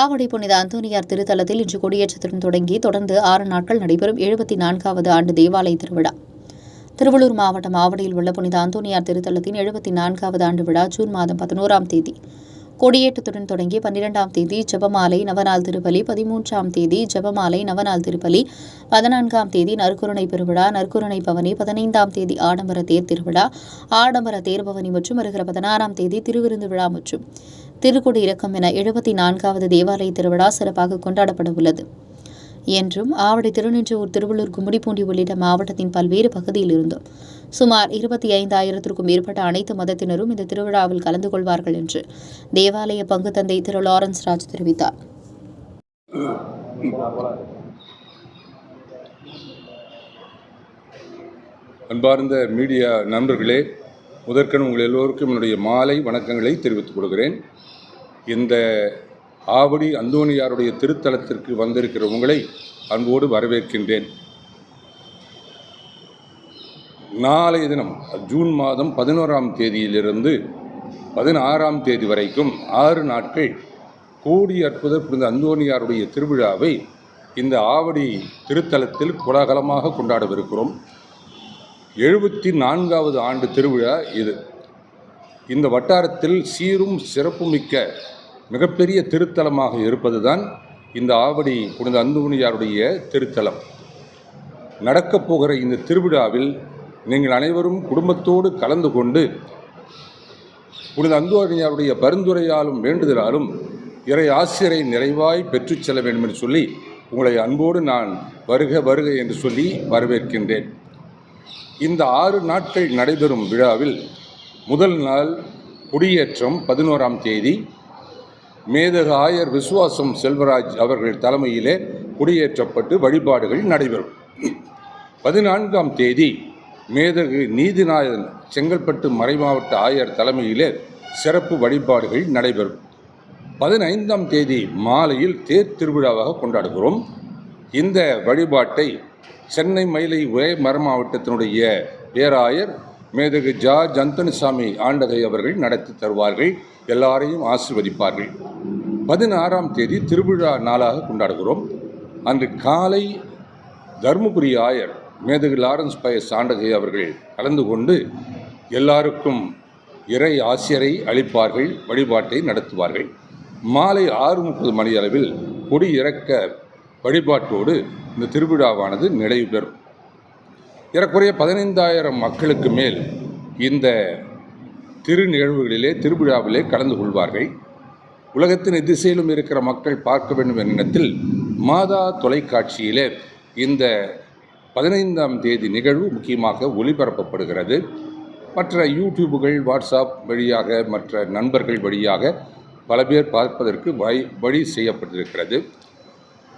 ஆவடி புனித அந்தோனியார் திருத்தலத்தில் இன்று கொடியேற்றத்துடன் தொடங்கி தொடர்ந்து ஆறு நாட்கள் நடைபெறும் எழுபத்தி நான்காவது ஆண்டு தேவாலய திருவிழா. திருவள்ளூர் மாவட்டம் ஆவடியில் உள்ள புனித அந்தோனியார் திருத்தலத்தின் எழுபத்தி நான்காவது ஆண்டு விழா ஜூன் மாதம் பதினோராம் தேதி. கொடியேற்றத்துடன் தொடங்கி பன்னிரெண்டாம் தேதி ஜெபமாலை நவநாள் திருப்பலி பதிமூன்றாம் தேதி ஜெபமாலை நவநாள் திருப்பலி பதினான்காம் தேதி நற்கருணை பெருவிழா நற்கருணை பவனி பதினைந்தாம் தேதி ஆடம்பர தேர் திருவிழா ஆடம்பர தேர் பவனி மற்றும் வருகிற பதினாறாம் தேதி திருவிருந்து விழா மற்றும் திருக்குடி இறக்கம் என எழுபத்தி நான்காவது தேவாலய திருவிழா சிறப்பாக கொண்டாடப்பட உள்ளது. என்றும் ஆவடி திருநின்றவூர் திருவள்ளூர் கும்மிடிப்பூண்டி உள்ளிட்ட மாவட்டத்தின் பல்வேறு பகுதியில் இருந்தும் சுமார் இருபத்தி ஐந்தாயிரத்திற்கும் மேற்பட்ட அனைத்து மதத்தினரும் இந்த திருவிழாவில் கலந்து கொள்வார்கள் என்று தேவாலய பங்கு தந்தை திரு லாரன்ஸ் ராஜ் தெரிவித்தார். அன்பார்ந்த மீடியா நண்பர்களே முதற்கண் உங்கள் எல்லோருக்கும் என்னுடைய மாலை வணக்கங்களை தெரிவித்துக் கொள்கிறேன். இந்த ஆவடி அந்தோணியாருடைய திருத்தலத்திற்கு வந்திருக்கிற உங்களை அன்போடு வரவேற்கின்றேன். நாளைய தினம் ஜூன் மாதம் பதினோராம் தேதியிலிருந்து பதினாறாம் தேதி வரைக்கும் ஆறு நாட்கள் கோடி அற்புத புரிந்த அந்தோணியாருடைய திருவிழாவை இந்த ஆவடி திருத்தலத்தில் கோலாகலமாக கொண்டாடவிருக்கிறோம். எழுபத்தி நான்காவது ஆண்டு திருவிழா இது. இந்த வட்டாரத்தில் சீரும் சிறப்புமிக்க மிகப்பெரிய திருத்தலமாக இருப்பதுதான் இந்த ஆவடி புனித அந்தோணியாருடைய திருத்தலம். நடக்கப் போகிற இந்த திருவிழாவில் நீங்கள் அனைவரும் குடும்பத்தோடு கலந்து கொண்டு புனித அந்தோணியாருடைய பரிந்துரையாலும் வேண்டுதலாலும் இறை ஆசிரியரை நிறைவாய் பெற்றுச் செல்ல வேண்டும் என்று சொல்லி உங்களை அன்போடு நான் வருக வருக என்று சொல்லி வரவேற்கின்றேன். இந்த ஆறு நாட்கள் நடைபெறும் விழாவில் முதல் நாள் குடியேற்றம் பதினோராம் தேதி மேதக ஆயர் விசுவாசம் செல்வராஜ் அவர்கள் தலைமையிலே குடியேற்றப்பட்டு வழிபாடுகள் நடைபெறும். பதினான்காம் தேதி மேதகு நீதிநாயகன் செங்கல்பட்டு மறைமாவட்ட ஆயர் தலைமையிலே சிறப்பு வழிபாடுகள் நடைபெறும். பதினைந்தாம் தேதி மாலையில் தேர் திருவிழாவாக கொண்டாடுகிறோம். இந்த வழிபாட்டை சென்னை மயிலை ஒரே மரமாவட்டத்தினுடைய பேராயர் மேதகு ஜார்ஜ் அந்தனிசாமி ஆண்டகை அவர்கள் நடத்தி தருவார்கள். எல்லாரையும் ஆசிர்வதிப்பார்கள். பதினாறாம் தேதி திருவிழா நாளாக கொண்டாடுகிறோம். அன்று காலை தருமபுரி ஆயர் மேதகு லாரன்ஸ் பயஸ் சாண்டகை அவர்கள் கலந்து கொண்டு எல்லாருக்கும் இறை ஆசிரியரை அளிப்பார்கள் வழிபாட்டை நடத்துவார்கள். மாலை ஆறு முப்பது மணி அளவில் கொடி இறக்க வழிபாட்டோடு இந்த திருவிழாவானது நிறைவு பெறும் ஏறக்குறைய பதினைந்தாயிரம் மக்களுக்கு மேல் இந்த திருநிகழ்வுகளிலே திருவிழாவிலே கலந்து கொள்வார்கள். உலகத்தின் திசையிலும் இருக்கிற மக்கள் பார்க்க வேண்டும் எண்ணத்தில் மாதா தொலைக்காட்சியிலே இந்த பதினைந்தாம் தேதி நிகழ்வு முக்கியமாக ஒளிபரப்பப்படுகிறது. மற்ற யூடியூபுகள் வாட்ஸ்அப் வழியாக மற்ற நண்பர்கள் வழியாக பல பேர் பார்ப்பதற்கு வழி வழி செய்யப்பட்டிருக்கிறது.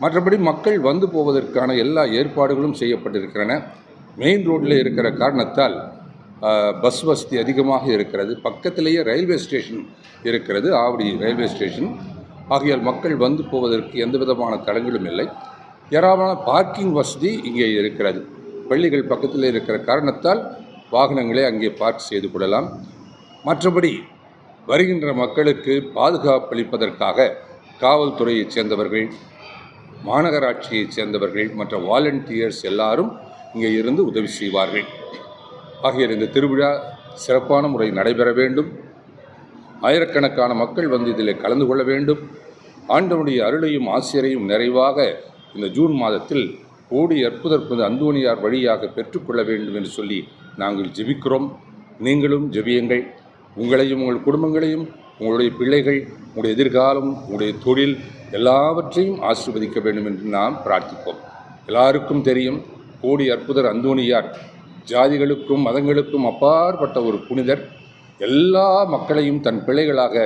மற்றபடி மக்கள் வந்து போவதற்கான எல்லா ஏற்பாடுகளும் செய்யப்பட்டிருக்கின்றன மெயின் ரோட்டில் இருக்கிற காரணத்தால் பஸ் வசதி அதிகமாக இருக்கிறது. பக்கத்திலேயே ரயில்வே ஸ்டேஷன் இருக்கிறது. Avadi railway station. ஆகையால் மக்கள் வந்து போவதற்கு எந்த விதமான தடங்களும் இல்லை. ஏராளமான பார்க்கிங் வசதி இங்கே இருக்கிறது. பள்ளிகள் பக்கத்தில் இருக்கிற காரணத்தால் வாகனங்களை அங்கே பார்க் செய்து கொள்ளலாம். மற்றபடி வருகின்ற மக்களுக்கு பாதுகாப்பளிப்பதற்காக காவல்துறையைச் சேர்ந்தவர்கள் மாநகராட்சியைச் சேர்ந்தவர்கள் மற்ற வாலண்டியர்ஸ் எல்லாரும் இங்கே இருந்து உதவி செய்வார்கள். ஆகிய இந்த திருவிழா சிறப்பான முறை நடைபெற வேண்டும். ஆயிரக்கணக்கான மக்கள் வந்து இதில் கலந்து கொள்ள வேண்டும். ஆண்டவனுடைய அருளையும் ஆசிரியரையும் நிறைவாக இந்த ஜூன் மாதத்தில் கோடி அற்புதற்பது அந்தோனியார் வழியாக பெற்றுக்கொள்ள வேண்டும் என்று சொல்லி நாங்கள் ஜெபிக்கிறோம். நீங்களும் ஜெபியுங்கள். உங்களையும் உங்கள் குடும்பங்களையும் உங்களுடைய பிள்ளைகள் உங்களுடைய எதிர்காலம் உங்களுடைய தொழில் எல்லாவற்றையும் ஆசிர்வதிக்க வேண்டும் என்று நாம் பிரார்த்திப்போம். எல்லாருக்கும் தெரியும் கோடி அற்புதர் அந்தோனியார் ஜாதிகளுக்கும் மதங்களுக்கும் அப்பாற்பட்ட ஒரு புனிதர் எல்லா மக்களையும் தன் பிள்ளைகளாக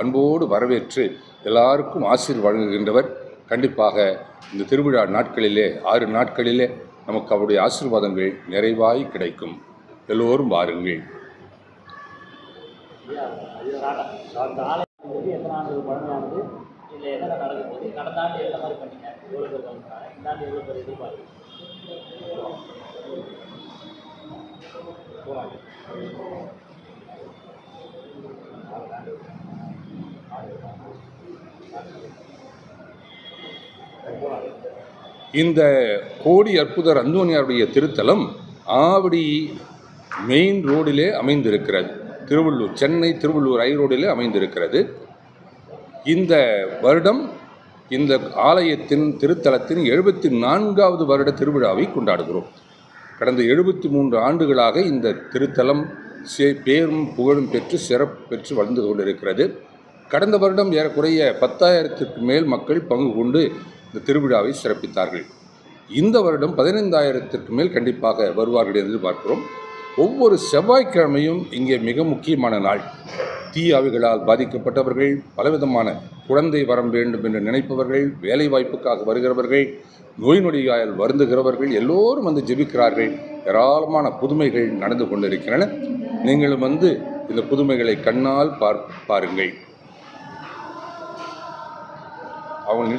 அன்போடு வரவேற்று எல்லாருக்கும் ஆசீர் வழங்குகின்றவர். கண்டிப்பாக இந்த திருவிழா நாட்களிலே ஆறு நாட்களிலே நமக்கு அவருடைய ஆசீர்வாதங்கள் நிறைவாய் கிடைக்கும். எல்லோரும் வாருங்கள். வந்து ஆண்டு எந்த மாதிரி பண்ணீங்க எவ்வளோ பேர் இந்த ஆண்டு எவ்வளோ பேர் எதிர்பார்க்கு இந்த கோடி அற்புதர் அந்தோனியாருடைய திருத்தலம் ஆவடி மெயின் ரோடிலே அமைந்திருக்கிறது. திருவள்ளூர் சென்னை திருவள்ளூர் ஐ ரோடிலே அமைந்திருக்கிறது. இந்த வருடம் இந்த ஆலயத்தின் திருத்தலத்தின் எழுபத்தி நான்காவது வருட திருவிழாவை கொண்டாடுகிறோம். கடந்த எழுபத்தி மூன்று ஆண்டுகளாக இந்த திருத்தலம் சே- பேரும் புகழும் பெற்று சிறப்பு பெற்று வளர்ந்து கொண்டிருக்கிறது. கடந்த வருடம் ஏறக்குறைய பத்தாயிரத்திற்கு மேல் மக்கள் பங்கு கொண்டு இந்த திருவிழாவை சிறப்பித்தார்கள். இந்த வருடம் பதினைந்தாயிரத்திற்கு மேல் கண்டிப்பாக வருவார்கள் என்று பார்க்கிறோம். ஒவ்வொரு செவ்வாய்க்கிழமையும் இங்கே மிக முக்கியமான நாள். தீயாவிகளால் பாதிக்கப்பட்டவர்கள் பலவிதமான குழந்தை வரம் வேண்டும் என்று நினைப்பவர்கள் வேலை வாய்ப்புக்காக வருகிறவர்கள் நோய் நொடியால் வருந்துகிறவர்கள் எல்லோரும் வந்து ஜெபிக்கிறார்கள். ஏராளமான புதுமைகள் நடந்து கொண்டிருக்கின்றன. நீங்களும் வந்து இந்த புதுமைகளை கண்ணால் பார் பாருங்கள். அவங்க